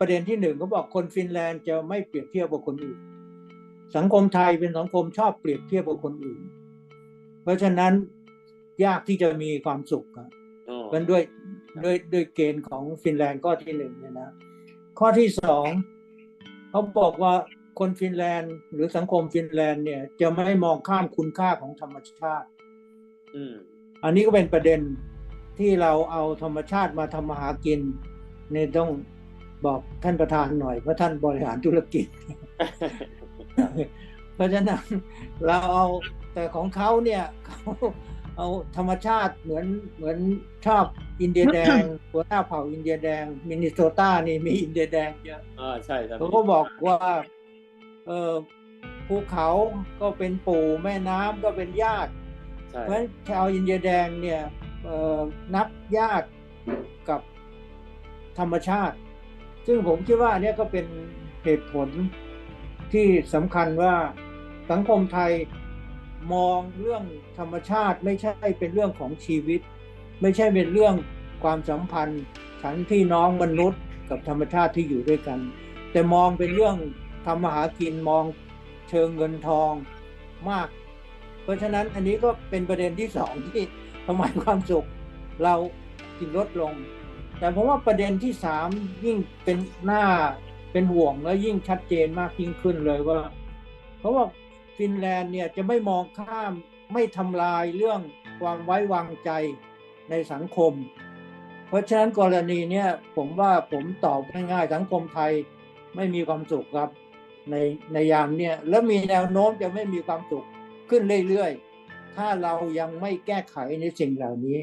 ประเด็นที่หนึ่งเขาบอกคนฟินแลนด์จะไม่เปรียบเทียบกับคนอื่น สังคมไทยเป็นสังคมชอบเปรียบเทียบกับคนอื่น เพราะฉะนั้นยากที่จะมีความสุขครับอ๋อกันด้วยด้วยด้วยเกณฑ์ของฟินแลนด์ข้อที่หนึ่งเนี่ยนะ ข้อที่สองเขาบอกว่าคนฟินแลนด์ หรือสังคมฟินแลนด์เนี่ย จะไม่มองข้ามคุณค่าของธรรมชาติอืมอันนี้ก็เป็นประเด็นที่เราเอาธรรมชาติมาทำมาหากินเนี่ยต้อง บอกท่านประธานหน่อยเพราะท่านบริหารธุรกิจ เพราะฉะนั้นเราเอาแต่ของเขาเนี่ยเขาเอาธรรมชาติเหมือนเหมือนชอบอินเดียแดงหัวหน้าเผ่าอินเดียแดง มินนิโซตานี่มีอินเดียแดงเยอะอ่าใช่ครับเขาก็บอกว่าเออภูเขาก็เป็นปู่แม่น้ำก็เป็นญาติใช่เพราะฉะนั้นชาวอินเดียแดงเนี่ยเอ่อนับญาติกับธรรมชาติ ซึ่งผมคิดว่าเนี่ยก็เป็นเหตุผลที่สำคัญว่าสังคมไทยมองเรื่องธรรมชาติไม่ใช่เป็นเรื่องของชีวิต ไม่ใช่เป็นเรื่องความสัมพันธ์ฉันพี่น้องมนุษย์กับธรรมชาติที่อยู่ด้วยกัน แต่มองเป็นเรื่องทำมาหากินมองเชิงเงินทองมาก เพราะฉะนั้นอันนี้ก็เป็นประเด็นที่สองที่ทำไมความสุขเราจึงลดลง แต่ผมว่าประเด็นที่สามยิ่งเป็นหน้าเป็นห่วงและยิ่งชัดเจนมากยิ่งขึ้นเลยว่า เพราะว่าฟินแลนด์เนี่ยจะไม่มองข้ามไม่ทำลายเรื่องความไว้วางใจในสังคม เพราะฉะนั้นกรณีเนี้ยผมว่าผมตอบง่ายๆสังคมไทยไม่มีความสุขครับในในยามเนี่ยแล้วมีแนวโน้มจะไม่มีความสุขขึ้นเรื่อยๆ ถ้าเรายังไม่แก้ไขในสิ่งเหล่านี้